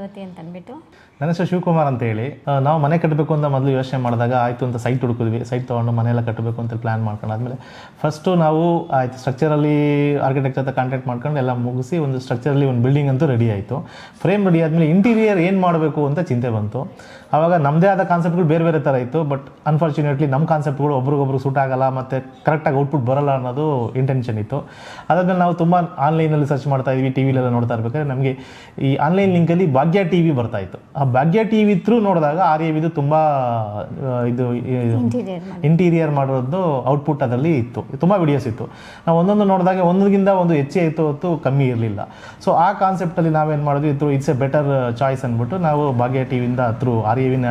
ವಿದ್ಯಾವತಿ ಅಂತ ಅಂದ್ಬಿಟ್ಟು ನನ್ನ ಹೆಸರು ಶಿವಕುಮಾರ್ ಅಂತ ಹೇಳಿ ನಾವು ಮನೆ ಕಟ್ಟಬೇಕು ಅಂತ ಮೊದಲು ಯೋಚನೆ ಮಾಡಿದಾಗ ಆಯಿತು ಅಂತ ಸೈಟ್ ಹುಡುಕಿದ್ವಿ. ಸೈಟ್ ತೊಗೊಂಡು ಮನೆಯೆಲ್ಲ ಕಟ್ಟಬೇಕು ಅಂತ ಪ್ಲ್ಯಾನ್ ಮಾಡ್ಕೊಂಡು ಆದಮೇಲೆ ಫಸ್ಟು ನಾವು ಆಯಿತು ಸ್ಟ್ರಕ್ಚರಲ್ಲಿ ಆರ್ಕಿಟೆಕ್ಚರ್ ಹತ್ರ ಕಾಂಟ್ಯಾಕ್ಟ್ ಮಾಡ್ಕೊಂಡು ಎಲ್ಲ ಮುಗಿಸಿ ಒಂದು ಸ್ಟ್ರಕ್ಚರಲ್ಲಿ ಒಂದು ಬಿಲ್ಡಿಂಗ್ ಅಂತೂ ರೆಡಿ ಆಯಿತು. ಫ್ರೇಮ್ ರೆಡಿ ಆದಮೇಲೆ ಇಂಟೀರಿಯರ್ ಏನು ಮಾಡಬೇಕು ಅಂತ ಚಿಂತೆ ಬಂತು. ಆವಾಗ ನಮ್ಮದೇ ಆದ ಕಾನ್ಸೆಪ್ಟ್ಗಳು ಬೇರೆ ಬೇರೆ ಥರ ಇತ್ತು ಬಟ್ ಅನ್ಫಾರ್ಚುನೇಟ್ಲಿ ನಮ್ಮ ಕಾನ್ಸೆಪ್ಟ್ಗಳು ಒಬ್ರಿಗೊಬ್ರು ಸೂಟ್ ಆಗೋಲ್ಲ ಮತ್ತು ಕರೆಕ್ಟಾಗಿ ಔಟ್ಪುಟ್ ಬರಲ್ಲ ಅನ್ನೋದು ಇಂಟೆನ್ಷನ್ ಇತ್ತು. ಅದಾದಮೇಲೆ ನಾವು ತುಂಬ ಆನ್ಲೈನಲ್ಲಿ ಸರ್ಚ್ ಮಾಡ್ತಾ ಇದ್ವಿ ಟಿ ವಿಲೆಲ್ಲ ನೋಡ್ತಾ ಇರ್ಬೇಕಾದ್ರೆ ನಮಗೆ ಈ ಆನ್ಲೈನ್ ಲಿಂಕಲ್ಲಿ ಭಾಗ್ಯ ಟಿ ವಿ ಬರ್ತಾ ಇತ್ತು. ಆ ಭಾಗ್ಯ ಟಿ ವಿ ಥ್ರೂ ನೋಡಿದಾಗ ಆರ್ ಎವಿದು ತುಂಬ ಆ, ಇದು ಇಂಟೀರಿಯರ್ ಮಾಡಿರೋದು ಔಟ್ಪುಟ್ ಅದರಲ್ಲಿ ಇತ್ತು. ತುಂಬ ವಿಡಿಯೋಸ್ ಇತ್ತು. ನಾವು ಒಂದೊಂದು ನೋಡಿದಾಗ ಒಂದಿಗಿಂತ ಒಂದು ಹೆಚ್ಚೇ ಇತ್ತು ಹೊತ್ತು ಕಮ್ಮಿ ಇರಲಿಲ್ಲ. ಸೊ ಆ ಕಾನ್ಸೆಪ್ಟಲ್ಲಿ ನಾವೇನು ಮಾಡಿದ್ವಿ through it's a better choice ಅಂದ್ಬಿಟ್ಟು ನಾವು ಭಾಗ್ಯ ಟಿ ವಿಯಿಂದ ಥ್ರೂ ಆರ್ ವಿನ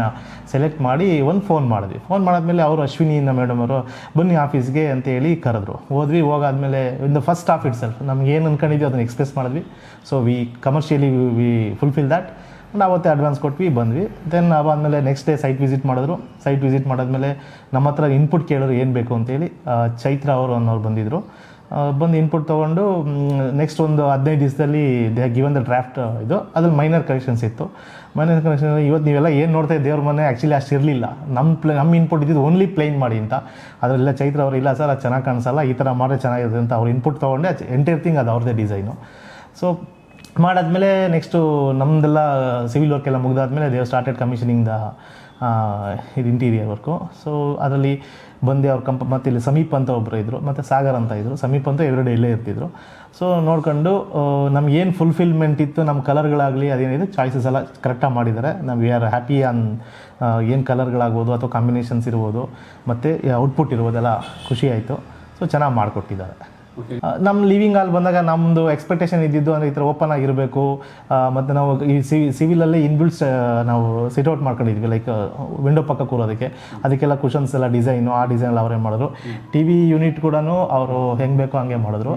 ಸೆಲೆಕ್ಟ್ ಮಾಡಿ ಒಂದು ಫೋನ್ ಮಾಡಿದ್ವಿ. ಫೋನ್ ಮಾಡಿದ್ಮೇಲೆ ಅವರು ಅಶ್ವಿನಿ ಮೇಡಮ್ ಅವರು ಬನ್ನಿ ಆಫೀಸ್ಗೆ ಅಂತ ಹೇಳಿ ಕರೆದ್ರು. ಹೋದ್ವಿ ಹೋಗಾದ್ಮೇಲೆ in the first of itself ನಮ್ಗೆ ಏನು ಅನ್ಕೊಂಡಿದ್ವಿ ಅದನ್ನು ಎಕ್ಸ್ಪ್ರೆಸ್ ಮಾಡಿದ್ವಿ. So we commercially we fulfil that ನಾವು ಆವತ್ತೇ ಅಡ್ವಾನ್ಸ್ ಕೊಟ್ವಿ, ಬಂದ್ವಿ. ದೆನ್ ಅವಾದಮೇಲೆ ನೆಕ್ಸ್ಟ್ ಡೇ ಸೈಟ್ ವಿಸಿಟ್ ಮಾಡಿದ್ರು. ಸೈಟ್ ವಿಸಿಟ್ ಮಾಡಾದ್ಮೇಲೆ ನಮ್ಮ ಹತ್ರ ಇನ್ಪುಟ್ ಕೇಳೋರು ಏನು ಬೇಕು ಅಂತೇಳಿ. ಚೈತ್ರ ಅವರು ಅನ್ನೋರು ಬಂದಿದ್ದರು ಬಂದು ಇನ್ಪುಟ್ ತೊಗೊಂಡು ನೆಕ್ಸ್ಟ್ ಒಂದು ಹದಿನೈದು ದಿವಸದಲ್ಲಿ ದೇ ಗಿವನ್ ದ ಡ್ರಾಫ್ಟ್ ಇದು. ಅದ್ರಲ್ಲಿ ಮೈನರ್ ಕರೆಕ್ಷನ್ಸ್ ಇತ್ತು. ಮೈನರ್ ಕರೆಕ್ಷನ್ ಇವತ್ತು ನೀವೆಲ್ಲ ಏನು ನೋಡ್ತಾ ದೇವ್ರ ಮನೆ ಆ್ಯಕ್ಚುಲಿ ಅಷ್ಟು ಇರಲಿಲ್ಲ. ನಮ್ಮ ಪ್ಲೇ ನಮ್ಮ ಇನ್ಪುಟ್ ಇದ್ದಿದ್ದು ಓನ್ಲಿ ಪ್ಲೇನ್ ಮಾಡಿ ಅಂತ. ಅದರಲ್ಲ ಚೈತ್ರ ಅವರು, ಇಲ್ಲ ಸರ್, ಅದು ಚೆನ್ನಾಗಿ ಕಾಣಿಸಲ್ಲ, ಈ ಥರ ಮಾಡಿದ್ರೆ ಚೆನ್ನಾಗಿರುತ್ತೆ ಅಂತ ಅವ್ರು ಇನ್ಪುಟ್ ತೊಗೊಂಡೆ ಎಂಟೈರ್ ಥಿಂಗ್ ಅದು ಅವ್ರದ್ದೇ ಡಿಸೈನು ಸೊ ಮಾಡಾದ್ಮೇಲೆ ನೆಕ್ಸ್ಟು ನಮ್ಮದೆಲ್ಲ ಸಿವಿಲ್ ವರ್ಕ್ ಎಲ್ಲ ಮುಗಿದಾದ್ಮೇಲೆ ದೇವ್ ಸ್ಟಾರ್ಟೆಡ್ ಕಮಿಷನಿಂಗ್ ದ ಇದು ಇಂಟೀರಿಯರ್ ವರ್ಕು ಸೊ ಅದರಲ್ಲಿ ಬಂದು ಅವ್ರ ಕಂಪ, ಮತ್ತು ಇಲ್ಲಿ ಸಮೀಪ್ ಅಂತ ಒಬ್ಬರು ಇದ್ದರು ಮತ್ತು ಸಾಗರ್ ಅಂತ ಇದ್ದರು ಸಮೀಪ್ ಅಂತ ಎರಡು ಇಲ್ಲೇ ಇರ್ತಿದ್ರು. ಸೊ ನೋಡ್ಕೊಂಡು ನಮ್ಗೇನು ಫುಲ್ಫಿಲ್ಮೆಂಟ್ ಇತ್ತು ನಮ್ಮ ಕಲರ್ಗಳಾಗಲಿ ಅದೇನಿದೆ ಚಾಯ್ಸಸ್ ಎಲ್ಲ ಕರೆಕ್ಟಾಗಿ ಮಾಡಿದ್ದಾರೆ ನಾವು ವಿ ಆರ್ ಹ್ಯಾಪಿ ಆನ್ ಏನು ಕಲರ್ಗಳಾಗ್ಬೋದು ಅಥವಾ ಕಾಂಬಿನೇಷನ್ಸ್ ಇರ್ಬೋದು, ಮತ್ತು ಔಟ್ಪುಟ್ ಇರ್ಬೋದೆಲ್ಲ ಖುಷಿ ಆಯಿತು. ಸೊ ಚೆನ್ನಾಗಿ ಮಾಡಿಕೊಟ್ಟಿದ್ದಾರೆ. ನಮ್ಮ ಲಿವಿಂಗ್ ಹಾಲ್ ಬಂದಾಗ ನಮ್ಮದು ಎಕ್ಸ್ಪೆಕ್ಟೇಷನ್ ಇದ್ದಿದ್ದು ಅಂದರೆ ಈ ಥರ ಓಪನ್ ಆಗಿರಬೇಕು. ಮತ್ತು ನಾವು ಈ ಸಿವಿ ಸಿವಿಲಲ್ಲೇ ಇನ್ಬಿಲ್ಟ್ಸ್ ನಾವು ಸಿಟ್ಔಟ್ ಮಾಡ್ಕೊಂಡಿದ್ವಿ ಲೈಕ್ ವಿಂಡೋ ಪಕ್ಕ ಕೂರೋದಕ್ಕೆ. ಅದಕ್ಕೆಲ್ಲ ಕುಷನ್ಸ್ ಎಲ್ಲ ಡಿಸೈನು ಆ ಡಿಸೈನ್ ಎಲ್ಲ ಅವರೇ ಮಾಡಿದ್ರು. ಟಿ ವಿ ಯೂನಿಟ್ ಕೂಡ ಅವರು ಹೆಂಗೆ ಬೇಕೋ ಹಂಗೆ ಮಾಡಿದ್ರು.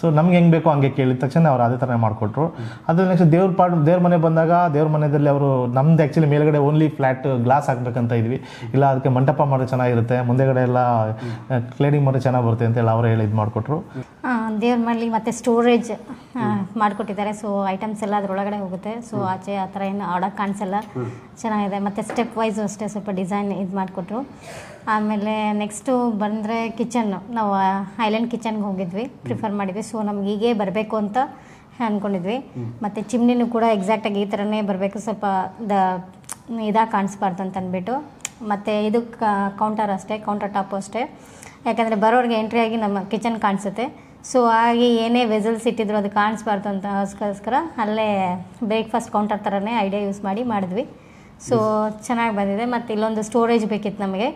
ಸೊ ನಮ್ಗೆ ಹೆಂಗೆ ಬೇಕೋ ಹಂಗೆ ಕೇಳಿದ ತಕ್ಷಣ ಅವ್ರು ಅದೇ ಥರ ಮಾಡಿಕೊಟ್ರು. ಅದ್ರ ನೆಕ್ಸ್ಟ್ ದೇವ್ರ ಪಾಡ್ ದೇವ್ರ ಮನೆ ಬಂದಾಗ ದೇವ್ರ ಮನೆಯಲ್ಲಿ ಅವರು ನಮ್ದು ಆ್ಯಕ್ಚುಲಿ ಮೇಲ್ಗಡೆ ಓನ್ಲಿ ಫ್ಲ್ಯಾಟ್ ಗ್ಲಾಸ್ ಹಾಕ್ಬೇಕಂತ ಇದ್ವಿ. ಇಲ್ಲ ಅದಕ್ಕೆ ಮಂಟಪ ಮಾಡೋದು ಚೆನ್ನಾಗಿರುತ್ತೆ ಮುಂದೆಗಡೆ ಎಲ್ಲ ಕ್ಲೀನಿಂಗ್ ಮಾಡೋದು ಚೆನ್ನಾಗಿ ಬರುತ್ತೆ ಅಂತ ಹೇಳಿ ಅವರೇ ಹೇಳಿ ಇದು ಮಾಡಿಕೊಟ್ರು. ದೇವ್ರ ಮನೆಯಲ್ಲಿ ಮತ್ತೆ ಸ್ಟೋರೇಜ್ ಮಾಡಿಕೊಟ್ಟಿದ್ದಾರೆ. ಸೊ ಐಟಮ್ಸ್ ಎಲ್ಲ ಅದರೊಳಗಡೆ ಹೋಗುತ್ತೆ. ಸೊ ಆಚೆ ಆ ಥರ ಏನು ಆಡೋಕ್ಕೆ ಕಾಣಿಸಲ್ಲ. ಚೆನ್ನಾಗಿದೆ. ಮತ್ತು ಸ್ಟೆಪ್ ವೈಸು ಅಷ್ಟೇ ಸ್ವಲ್ಪ ಡಿಸೈನ್ ಇದು ಮಾಡಿಕೊಟ್ರು. ಆಮೇಲೆ ನೆಕ್ಸ್ಟು ಬಂದರೆ ಕಿಚನ್ನು ನಾವು ಐಲ್ಯಾಂಡ್ ಕಿಚನ್ಗೆ ಹೋಗಿದ್ವಿ. ಪ್ರಿಫರ್ ಮಾಡಿದ್ವಿ. ಸೊ ನಮ್ಗೆ ಹೀಗೆ ಬರಬೇಕು ಅಂತ ಅಂದ್ಕೊಂಡಿದ್ವಿ ಮತ್ತು ಚಿಮ್ನಿನೂ ಕೂಡ ಎಕ್ಸಾಕ್ಟಾಗಿ ಈ ಥರನೇ ಬರಬೇಕು. ಸ್ವಲ್ಪ ದ ಇದಾಗಿ ಕಾಣಿಸ್ಬಾರ್ದು ಅಂತ ಅಂದ್ಬಿಟ್ಟು ಮತ್ತು ಇದು ಕೌಂಟರ್ ಅಷ್ಟೇ ಕೌಂಟರ್ ಟಾಪು ಅಷ್ಟೇ. ಯಾಕಂದರೆ ಬರೋರಿಗೆ ಎಂಟ್ರಿ ಆಗಿ ನಮ್ಮ ಕಿಚನ್ ಕಾಣಿಸುತ್ತೆ. ಸೊ ಹಾಗೆ ಏನೇ ವೆಸಲ್ಸ್ ಇಟ್ಟಿದ್ರು ಅದು ಕಾಣಿಸ್ಬಾರ್ದು ಅಂತ ಅದಕ್ಕೋಸ್ಕರ ಅಲ್ಲೇ ಬ್ರೇಕ್ಫಾಸ್ಟ್ ಕೌಂಟರ್ ಥರನೇ ಐಡಿಯಾ ಯೂಸ್ ಮಾಡಿ ಮಾಡಿದ್ವಿ. ಸೊ ಚೆನ್ನಾಗಿ ಬಂದಿದೆ. ಮತ್ತು ಇಲ್ಲೊಂದು ಸ್ಟೋರೇಜ್ ಬೇಕಿತ್ತು ನಮಗೆ.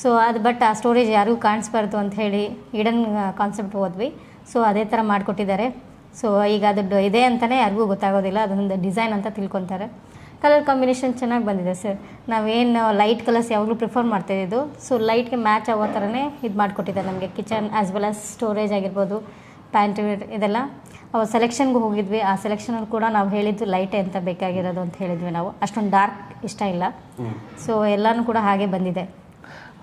ಸೊ ಅದು ಬಟ್ ಆ ಸ್ಟೋರೇಜ್ ಯಾರಿಗೂ ಕಾಣಿಸ್ಬಾರ್ದು ಅಂತ ಹೇಳಿ ಇಡನ್ ಕಾನ್ಸೆಪ್ಟ್ ಹೋದ್ವಿ. ಸೊ ಅದೇ ಥರ ಮಾಡಿಕೊಟ್ಟಿದ್ದಾರೆ. ಸೊ ಈಗ ಅದು ಇದೆ ಅಂತಲೇ ಯಾರಿಗೂ ಗೊತ್ತಾಗೋದಿಲ್ಲ. ಅದೊಂದು ಡಿಸೈನ್ ಅಂತ ತಿಳ್ಕೊತಾರೆ. ಕಲರ್ ಕಾಂಬಿನೇಷನ್ ಚೆನ್ನಾಗಿ ಬಂದಿದೆ ಸರ್. ನಾವೇನು ಲೈಟ್ ಕಲರ್ಸ್ ಯಾವಾಗಲೂ ಪ್ರಿಫರ್ ಮಾಡ್ತಾಯಿದ್ದು ಸೊ ಲೈಟ್ಗೆ ಮ್ಯಾಚ್ ಆಗೋ ಥರನೇ ಇದು ಮಾಡಿಕೊಟ್ಟಿದ್ದಾರೆ ನಮಗೆ. Kitchen as well as storage ಆಗಿರ್ಬೋದು ಪ್ಯಾಂಟ್ ಇದೆಲ್ಲ. ಅವು ಸೆಲೆಕ್ಷನ್ಗೆ ಹೋಗಿದ್ವಿ. ಆ ಸೆಲೆಕ್ಷನಲ್ಲಿ ಕೂಡ ನಾವು ಹೇಳಿದ್ದು ಲೈಟೇ ಅಂತ ಬೇಕಾಗಿರೋದು ಅಂತ ಹೇಳಿದ್ವಿ ನಾವು. ಅಷ್ಟೊಂದು ಡಾರ್ಕ್ ಇಷ್ಟ ಇಲ್ಲ. ಸೊ ಎಲ್ಲನೂ ಕೂಡ ಹಾಗೆ ಬಂದಿದೆ.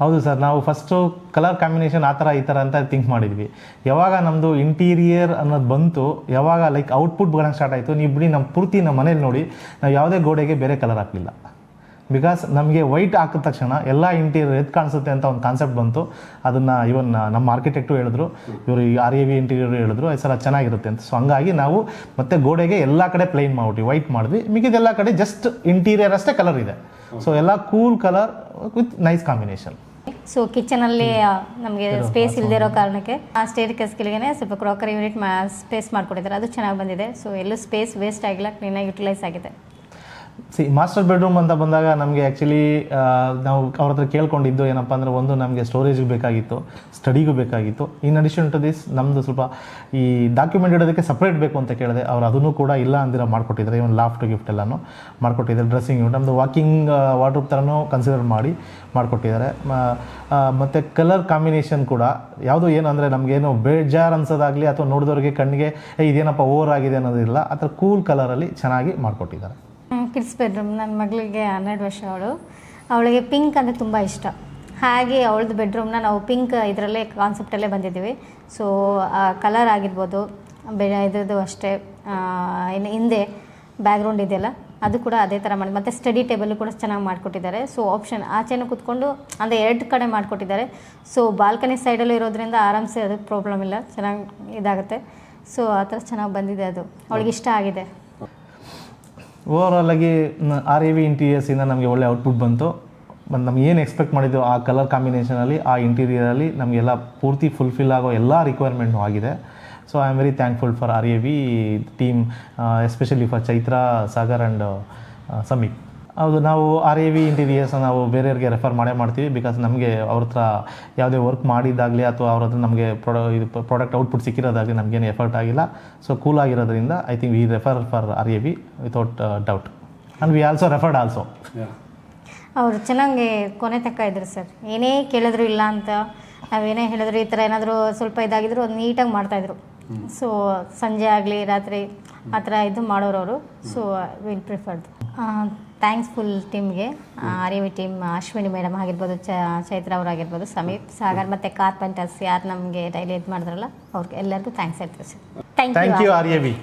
ಹೌದು ಸರ್, ನಾವು ಫಸ್ಟು ಕಲರ್ ಕಾಂಬಿನೇಷನ್ ಆ ಥರ ಈ ಥರ ಅಂತ ಥಿಂಕ್ ಮಾಡಿದ್ವಿ. ಯಾವಾಗ ನಮ್ಮದು ಇಂಟೀರಿಯರ್ ಅನ್ನೋದು ಬಂತು, ಯಾವಾಗ ಲೈಕ್ ಔಟ್ಪುಟ್ ಬರೋಕ್ಕೆ ಸ್ಟಾರ್ಟ್ ಆಯಿತು, ನೀವು ಬಿಡಿ ನಮ್ಮ ಪೂರ್ತಿ ನಮ್ಮ ಮನೇಲಿ ನೋಡಿ, ನಾವು ಯಾವುದೇ ಗೋಡೆಗೆ ಬೇರೆ ಕಲರ್ ಹಾಕಲಿಲ್ಲ. ಬಿಕಾಸ್ ನಮಗೆ ವೈಟ್ ಹಾಕಿದ ತಕ್ಷಣ ಎಲ್ಲ ಇಂಟೀರಿಯರ್ ಎದ್ದು ಕಾಣಿಸುತ್ತೆ ಅಂತ ಒಂದು ಕಾನ್ಸೆಪ್ಟ್ ಬಂತು. ಅದನ್ನು ಇವನ್ ನಮ್ಮ ಆರ್ಕಿಟೆಕ್ಟು ಹೇಳಿದ್ರು. ಇವರು ಈ ಆರ್ ಎ ವಿ ಇಂಟೀರಿಯರ್ ಹೇಳಿದ್ರು, ಈ ಸಲ ಚೆನ್ನಾಗಿರುತ್ತೆ ಅಂತ. ಸೊ ಹಂಗಾಗಿ ನಾವು ಮತ್ತೆ ಗೋಡೆಗೆ ಎಲ್ಲ ಕಡೆ ಪ್ಲೇನ್ ಮಾಡ್ಬಿಟ್ವಿ ವೈಟ್ ಮಾಡಿದ್ವಿ. ಮಿಕ್ಕಿದೆಲ್ಲ ಕಡೆ ಜಸ್ಟ್ ಇಂಟೀರಿಯರ್ ಅಷ್ಟೇ ಕಲರ್ ಇದೆ. ಸೊ ಎಲ್ಲ cool colour with nice combination so ಕಿಚನಲ್ಲಿ ನಮಗೆ ಸ್ಪೇಸ್ ಇಲ್ಲದಿರೋ ಕಾರಣಕ್ಕೆ ಆ ಸ್ಟೇರ್ ಕೆಸ್ಗಳಿಗೆ ಸ್ವಲ್ಪ ಕ್ರಾಕರಿ ಯೂನಿಟ್ ಮಾ ಸ್ಪೇಸ್ ಮಾಡಿಕೊಟ್ಟಿದ್ದಾರೆ. ಅದು ಚೆನ್ನಾಗಿ ಬಂದಿದೆ. ಸೊ ಎಲ್ಲೂ ಸ್ಪೇಸ್ ವೇಸ್ಟ್ ಆಗಿಲ್ಲ ಕ್ಲೀನಾಗಿ ಯುಟಿಲೈಸ್ ಆಗಿದೆ. ಸಿ ಮಾಸ್ಟರ್ ಬೆಡ್ರೂಮ್ ಅಂತ ಬಂದಾಗ ನಮಗೆ ಆ್ಯಕ್ಚುಲಿ ನಾವು ಅವ್ರ ಹತ್ರ ಕೇಳ್ಕೊಂಡಿದ್ದು ಏನಪ್ಪ ಅಂದರೆ ಒಂದು ನಮಗೆ ಸ್ಟೋರೇಜ್ ಬೇಕಾಗಿತ್ತು ಸ್ಟಡಿಗೂ ಬೇಕಾಗಿತ್ತು. ಇನ್ ಅಡಿಷನ್ ಟು ದಿಸ್ ನಮ್ಮದು ಸ್ವಲ್ಪ ಈ ಡಾಕ್ಯುಮೆಂಟ್ ಇಡೋದಕ್ಕೆ ಸಪ್ರೇಟ್ ಬೇಕು ಅಂತ ಕೇಳಿದೆ. ಅವ್ರು ಅದನ್ನು ಕೂಡ ಇಲ್ಲ ಅಂದಿರ ಮಾಡಿಕೊಟ್ಟಿದ್ದಾರೆ. ಇವನ್ ಲಾಫ್ಟ್ ಗಿಫ್ಟ್ ಎಲ್ಲನೂ ಮಾಡಿಕೊಟ್ಟಿದ್ದಾರೆ. ಡ್ರೆಸ್ಸಿಂಗ್ ನಮ್ಮದು ವಾಕಿಂಗ್ ವಾರ್ಡ್ರೂಪ್ ಥರನೂ ಕನ್ಸಿಡರ್ ಮಾಡಿ ಮಾಡಿಕೊಟ್ಟಿದ್ದಾರೆ. ಮತ್ತು ಕಲರ್ ಕಾಂಬಿನೇಷನ್ ಕೂಡ ಯಾವುದು ಏನು ಅಂದರೆ ನಮಗೇನು ಬೇಜಾರು ಅನ್ಸೋದಾಗಲಿ ಅಥವಾ ನೋಡಿದವ್ರಿಗೆ ಕಣ್ಣಿಗೆ "ಏ, ಇದೇನಪ್ಪ ಓವರ್ ಆಗಿದೆ ಅನ್ನೋದಿಲ್ಲ. ಆ ಥರ ಕೂಲ್ ಕಲರಲ್ಲಿ ಚೆನ್ನಾಗಿ ಮಾಡಿಕೊಟ್ಟಿದ್ದಾರೆ. ಕಿಡ್ಸ್ ಬೆಡ್ರೂಮ್ ನನ್ನ ಮಗಳಿಗೆ ಹನ್ನೆರಡು ವರ್ಷ ಅವಳು. ಅವಳಿಗೆ ಪಿಂಕ್ ಅಂದರೆ ತುಂಬ ಇಷ್ಟ. ಹಾಗೆ ಅವಳದ್ದು ಬೆಡ್ರೂಮ್ನ ನಾವು ಪಿಂಕ್ ಇದರಲ್ಲೇ ಕಾನ್ಸೆಪ್ಟಲ್ಲೇ ಬಂದಿದ್ದೀವಿ. ಸೊ ಕಲರ್ ಆಗಿರ್ಬೋದು ಬೆ ಇದ್ರದ್ದು ಅಷ್ಟೇ ಇನ್ನು ಹಿಂದೆ ಬ್ಯಾಕ್ಗ್ರೌಂಡ್ ಇದೆಯಲ್ಲ ಅದು ಕೂಡ ಅದೇ ಥರ ಮಾಡಿ ಮತ್ತು ಸ್ಟಡಿ ಟೇಬಲ್ ಕೂಡ ಚೆನ್ನಾಗಿ ಮಾಡಿಕೊಟ್ಟಿದ್ದಾರೆ. ಸೊ ಆಪ್ಷನ್ ಆಚೆನೂ ಕೂತ್ಕೊಂಡು ಅಂದರೆ ಎರಡು ಕಡೆ ಮಾಡಿಕೊಟ್ಟಿದ್ದಾರೆ. ಸೊ ಬಾಲ್ಕನಿ ಸೈಡಲ್ಲೂ ಇರೋದ್ರಿಂದ ಆರಾಮ್ಸೆ ಅದು ಪ್ರಾಬ್ಲಮ್ ಇಲ್ಲ ಚೆನ್ನಾಗಿ ಇದಾಗುತ್ತೆ. ಸೊ ಆ ಥರ ಚೆನ್ನಾಗಿ ಬಂದಿದೆ ಅದು. ಅವಳಿಗೆ ಇಷ್ಟ ಆಗಿದೆ. ಓವರಾಲ್ ಆಗಿ ಆರ್ ಎ ವಿ ಇಂಟೀರಿಯರ್ಸಿಂದ ನಮಗೆ ಒಳ್ಳೆ ಔಟ್ಪುಟ್ ಬಂತು. ಮತ್ತು ನಮ್ಗೆ ಏನು ಎಕ್ಸ್ಪೆಕ್ಟ್ ಮಾಡಿದ್ದೆವು ಆ ಕಲರ್ ಕಾಂಬಿನೇಷನಲ್ಲಿ ಆ ಇಂಟೀರಿಯರಲ್ಲಿ ನಮಗೆಲ್ಲ ಪೂರ್ತಿ ಫುಲ್ಫಿಲ್ ಆಗೋ ಎಲ್ಲ ರಿಕ್ವೈರ್ಮೆಂಟು ಆಗಿದೆ. So I am very thankful for R A V team especially for Chaitra Sagar and Sameep ಹೌದು ನಾವು ಆರ್ ಎ ವಿ ಇಂಟೀರಿಯರ್ಸ್ ನಾವು ಬೇರೆಯವ್ರಿಗೆ ರೆಫರ್ ಮಾಡೇ ಮಾಡ್ತೀವಿ ಬಿಕಾಸ್ ನಮಗೆ ಅವ್ರ ಹತ್ರ ಯಾವುದೇ ವರ್ಕ್ ಮಾಡಿದ್ದಾಗಲಿ ಅಥವಾ ಅವ್ರ ಹತ್ರ ನಮಗೆ ಪ್ರೊಡ ಇದು ಪ್ರಾಡಕ್ಟ್ ಔಟ್ಪುಟ್ ಸಿಕ್ಕಿರೋದಾಗಲಿ ನಮಗೇನು ಎಫರ್ಟ್ ಆಗಿಲ್ಲ. ಸೊ ಕೂಲ್ ಆಗಿರೋದ್ರಿಂದ I think we refer for R A V without doubt and we also referred also ಅವರು ಚೆನ್ನಾಗಿ ಕೊನೆ ತಕ್ಕ ಇದ್ರು ಸರ್. ಏನೇ ಕೇಳಿದ್ರು ಇಲ್ಲ ಅಂತ ನಾವೇನೇ ಹೇಳಿದ್ರು ಈ ಥರ ಏನಾದರೂ ಸ್ವಲ್ಪ ಇದಾಗಿದ್ರು ಅದು ನೀಟಾಗಿ ಮಾಡ್ತಾಯಿದ್ರು ಸೊ ಸಂಜೆ ಆಗಲಿ ರಾತ್ರಿ ಆ ಥರ ಇದು ಮಾಡೋರು ಅವರು. So will preferred thanks full ಟೀಮ್ಗೆ R A V team Ashwini madam ಆಗಿರ್ಬೋದು, ಚ, ಚೈತ್ರ ಆಗಿರ್ಬೋದು ಸಮೀಪ್ ಸಾಗರ್ ಮತ್ತು ಕಾರ್ಪೆಂಟರ್ಸ್ ಯಾರು ನಮಗೆ ಡೈಲಿ ಇದು ಮಾಡಿದ್ರಲ್ಲ ಅವ್ರಿಗೆ ಎಲ್ಲರಿಗೂ ಥ್ಯಾಂಕ್ಸ್ ಹೇಳ್ತೀವಿ sir. Thank you R A V